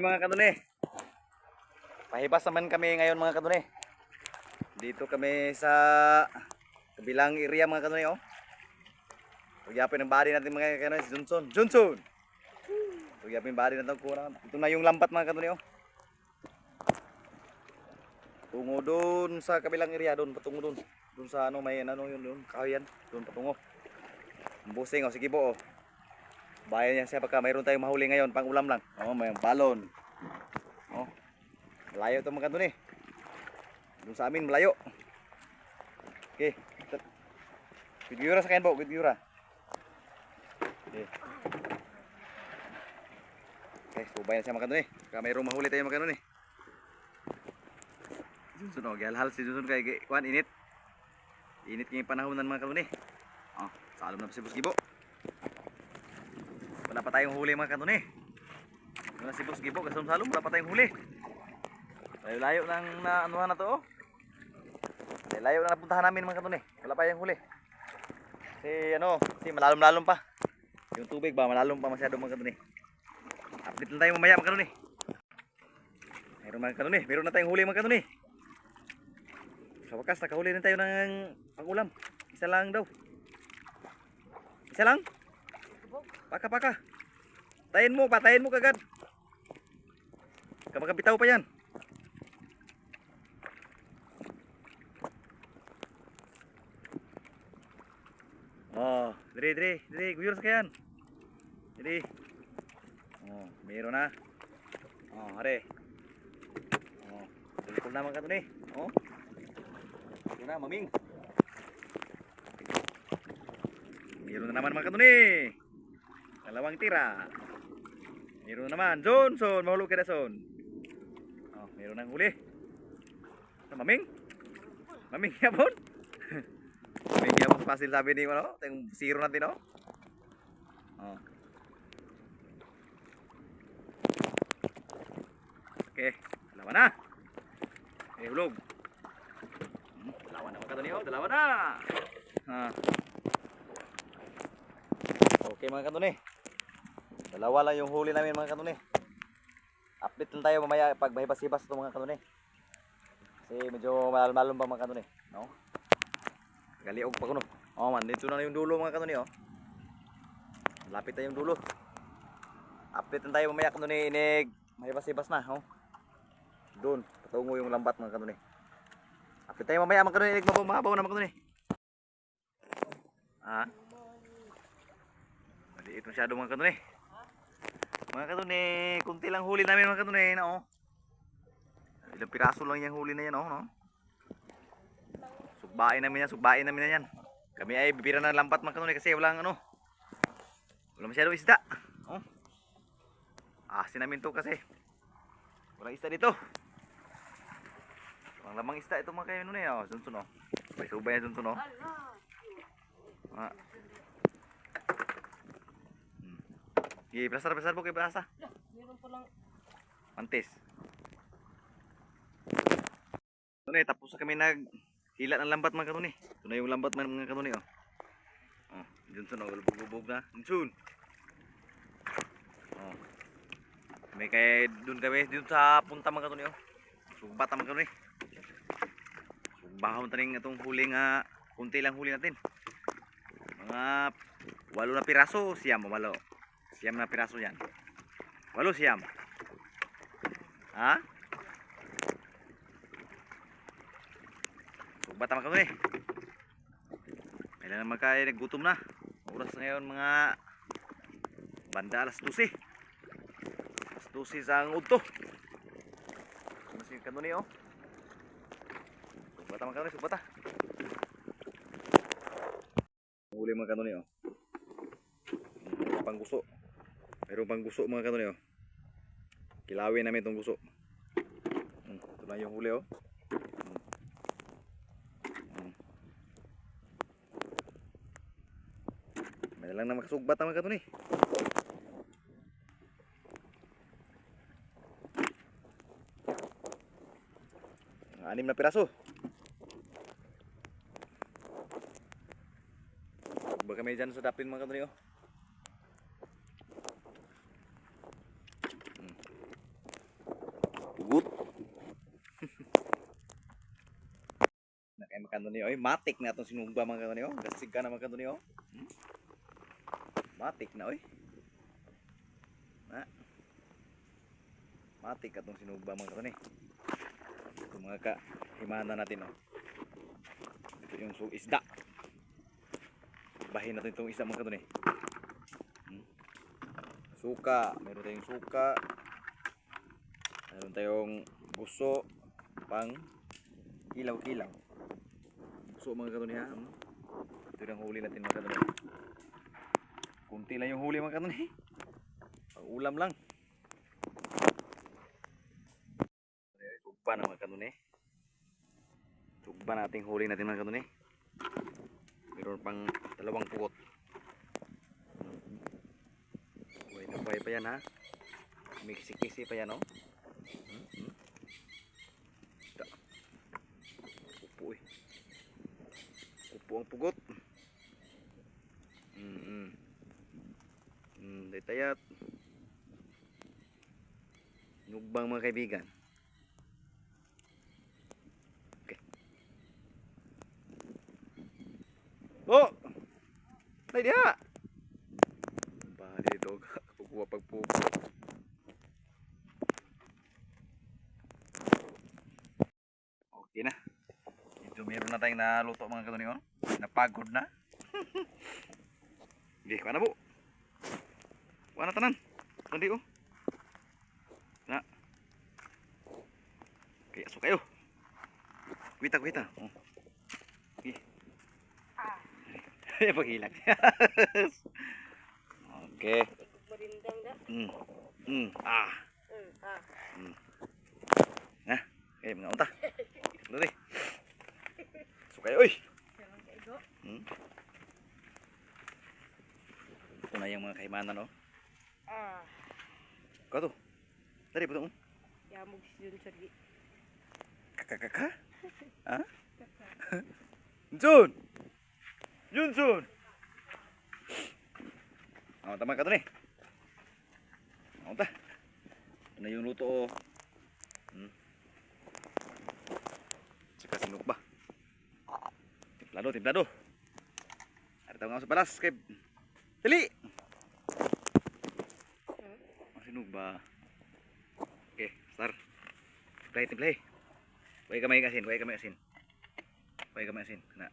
mga kanuni. Pahibas naman kami ngayon mga kanuni. Dito kami sa kabilang area mga kanuni oh. Pagyapin ng body natin mga kanuni si Johnson. Johnson! Pagyapin yung body natin kurang. Ito na yung lambat mga kanuni oh. Tungo doon sa kabilang area doon, patungo doon. Doon sa ano may ano yun doon, kahoyan, doon patungo. Ang busing oh, sige po oh. Bayan niya siya pagka mayroon tayong mahuli ngayon, pang ulam lang. Oh, may balon. Oh. Malayo to mga kanto eh. Doon sa amin, malayo. Okay. Good yura sa kayan po, good yura. Okay. Okay, subayan siya mga kanto eh. Pagka mayroong mahuli tayo mga kanto eh. Junsun oh, gihalhal si Junsun kay kuan init. Init kay panahon ng mga kanto eh. Oh, salom na si Busgibo. Wala pa tayong huli mga kanton eh. Wala si Boss Gibo, kasam salom, wala pa tayong huli. Layo-layo nang na ano na to oh. Layo na napuntahan namin mga kanton eh. Wala pa tayong huli. Kasi ano, kasi malalom-lalom pa. Yung tubig ba, malalom pa masyado mga kanton eh. Update lang tayo mamaya mga kanton eh. Meron mga kanton eh, meron na tayong huli mga kanton eh. Sa wakas, nakahuli rin tayo ng pangulam. Isa lang daw. Isa lang? Paka paka. Tayin mo, patayin mo kagad. Kapag bitaw pa yan. Oh, dire dire, dire, guyur sa kayan. Dire. Oh, meron na. Oh, are. Oh, tulkol naman ka to ni. Oh. Ito na, maming. Meron na naman mga kanuni. Dalawang tira. Meron na naman. Johnson, mahulog ka na son. Oh, meron nang huli. Sa maming? Maming yapon? maming yapon pasil sabi ni ano? Yung zero natin oh. Oh. Okay, dalawa na. Eh, hulog. Hmm, dalawa na mga kanuni oh, dalawa na. Ha. Okay mga kanuni. Dalawa lang yung huli namin mga kanuni. Update lang tayo mamaya pag mahibas-hibas ito mga kanuni. Kasi medyo malal-malum pa mga kanuni. No? Galiog pa kuno. Oh man, dito na yung dulo mga kanuni oh. Lapit na yung dulo. Update lang tayo mamaya kanuni inig. Mahibas-hibas na. Oh. Doon, patungo yung lambat mga kanuni. Update tayo mamaya mga kanuni inig mabaw na mga kanuni. Ah. Maliit masyado mga kanuni. Mga kanuni, kunti lang huli namin mga kanuni, no? Ilang piraso lang yung huli na yan, oh, no? Sugbain namin yan, sugbain namin na yan. Kami ay bibira ng lampat mga kanuni kasi walang ano. Wala masyadong isda. Oh. Asin namin to kasi. Walang isda dito. Walang lamang isda ito mga kayo nun eh, oh. Sunsun, oh. May subay na sunsun, oh. Ah. Sige, plastar, plastar po kay plasa. Meron pa lang. Mantis. Ito na eh, tapos kami nag hila ng lambat mga kanuni. Ito na yung lambat mga mga kanuni oh. Oh, Johnson oh, lubog-lubog na. Johnson. Oh. May kay doon kami dun sa punta mga kanuni oh. Sugbat mga kanuni. Sugbahon taning itong huli nga kunti lang huli natin. Mga walo na piraso, siyam walo. Siyam na piraso yan. Walo siyam. Ha? Sugbata naman kami. Kailan naman kayo naggutom na. Oras na ngayon mga banda alas 12. Alas 12 sa ang udto. Ano si kanuni oh? Sugbata naman kami, sugbata. Huli mga kanuni oh. Mayroong pang guso. Mayroong pang guso mga kanuni oh. Kilawin namin itong guso. Hmm, ito lang yung huli oh. Hmm. Hmm. May lang na makasugbat naman ka eh. Ang Anim na piraso. Ba kami dyan sa dapin mga kanuni oh. kanto ni oy. Matik na atong sinugba mga oh. Gasig ka na mga kanto ni oh. Hmm? Matik na oy. Na. Matik atong sinugba mga kanto ni. Ito mga ka himana natin oh. Ito yung su isda. Bahin natin itong isda mga kanto ni. Hmm? Suka, meron tayong suka. Meron tayong guso pang kilaw-kilaw. Gusto mga. Hmm? Ito yung huli natin mga kanto niya. Kunti lang yung huli mga kanto niya. Pang ulam lang. Tugba na mga kanto niya. Tugba nating huli natin mga kanto niya. Meron pang dalawang na buhay pa yan ha. May kisi-kisi pa yan oh. Hmm, hmm. Da. Upo eh. Ang pugot. Mm -mm. Mm, tayat. Nugbang mga kaibigan. Okay. Oh! Nay diha! Bali dito. Pagkuha pagpupo. Okay na. Ito meron na tayong naluto mga katuni oh. Napagod na. Hindi, kuha na po. Kuha na tanan. Kundi oh. Na. Okay, aso kayo. Kuita, kuita. Oh. Okay. Ay, paghilag. okay. Mm. Mm. Ah. Mm, ah. Eh, mga unta. Dali. So kayo, kaigo. Hmm? Ito na yung mga kaimanan, no? Ah. Kato. Dari po ito. Yamog si Jun Sargi. Kakakaka? Ha? Jun! Junsun! Oh, tama ka to ni. Oh, ta. Na yung luto, oh. Hmm. Saka sinuk ba? Timplado, timplado. Ada tahu nga sa balas kay Dali! Ang sinug ba? Okay, star. Timplay, timplay. Huwag kamay asin, huwag kamay asin. Huwag kamay asin. Na.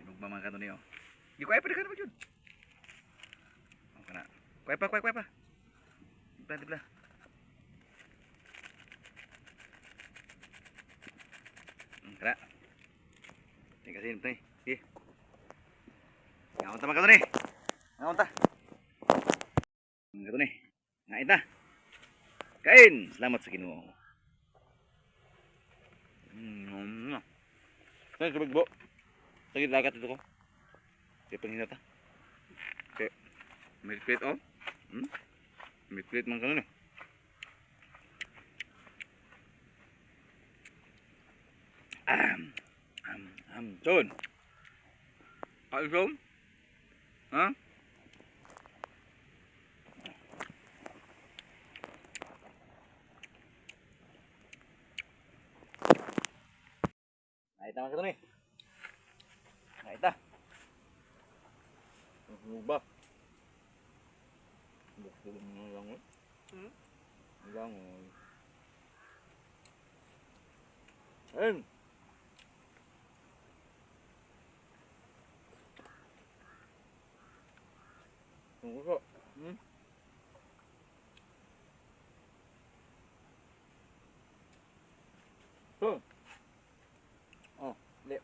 Sinug ba mga kanto niyo? Di ko ay pa na yun. Oh, kana. Kuya pa, kuya, kuya pa. Timpla, timpla. Hmm, kana. Tingnan asin, ito eh. Sige. Ngaon ta mga kanto ni. Ngaon ta. Mga kanto ni. Ngain. Kain! Salamat sa kinuha. Mm. Saan sa bagbo? Sa dagat ito ko. Kaya panghina ta. Kaya, may plate oh. Hmm? May man kanino. Am, am, am, John. Pag-isom? Ha? Nakita mo ka ito eh. Nakita. Ano ba? Bukto mo lang eh. Hmm? Lang eh. Ayun. Ang gusto. Hmm? Oh. Oh, li.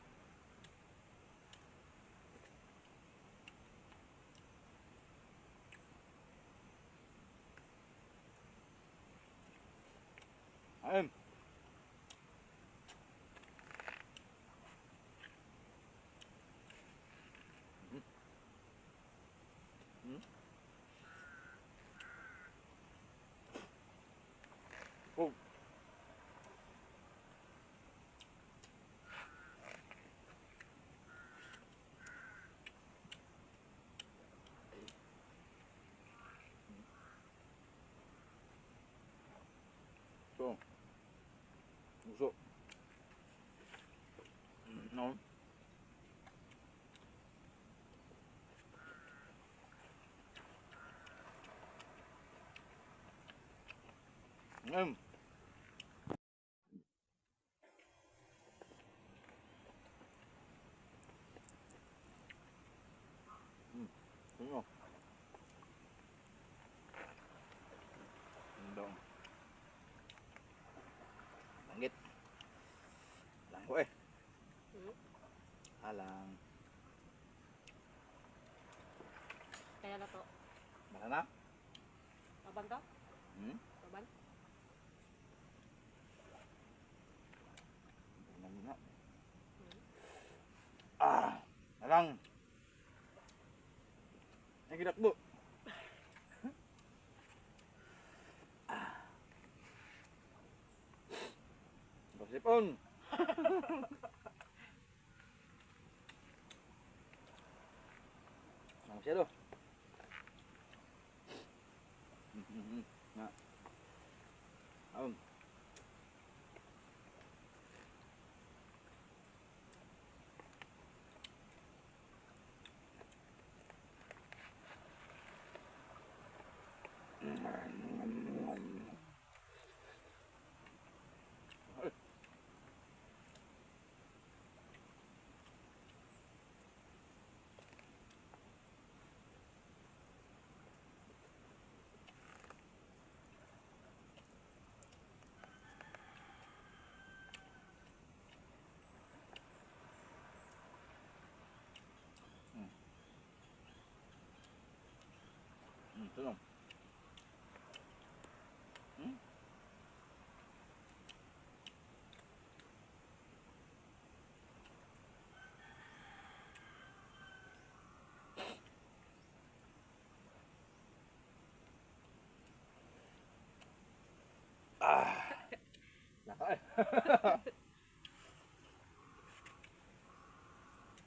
Ayun. Hmm. Hmm. Oh. So. Busok. No. Mm. Mm. Ano? Ang dong. Langit. Lang ko eh. Hmm? Alang. Kaya na to. Mana na? Baban to? Hmm? Baban? Tingnan mo na. Ah! Alang! Ay, ginakbo. Basipon! Ang siya do. Na. Aun. Tulong. Hmm? Ah. Naka eh.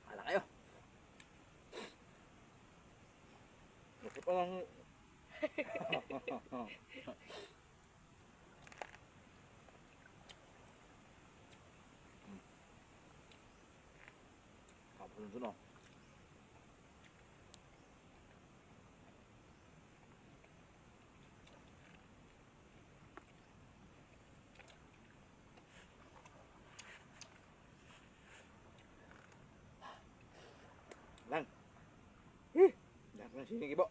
Hala kayo. Gusto pa lang Kapag nito no. Lang. Eh, lang na sinig ibo.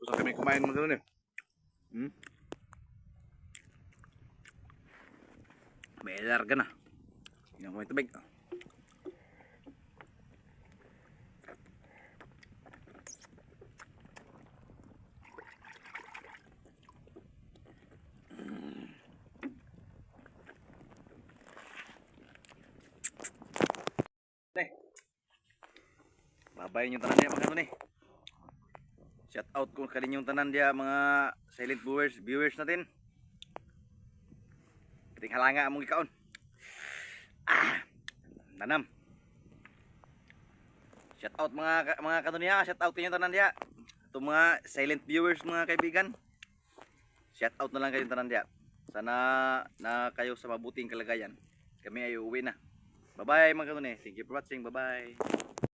Tapos kami kumain mga ganun eh. Hmm? May larga na. Tingnan ko may tubig. Eh. Babayin yung tanan niya mga eh. Shout out ko kaninyong tanan dia mga silent viewers, viewers natin. Kiting halanga among ikaon. Ah, nanam. Shout out mga mga kanunya, shout out kinyo tanan dia. Ito mga silent viewers mga kaibigan. Shout out na lang kayo tanan dia. Sana na kayo sa mabuting kalagayan. Kami ay uuwi na. Bye bye mga kanunya. Thank you for watching. Bye bye.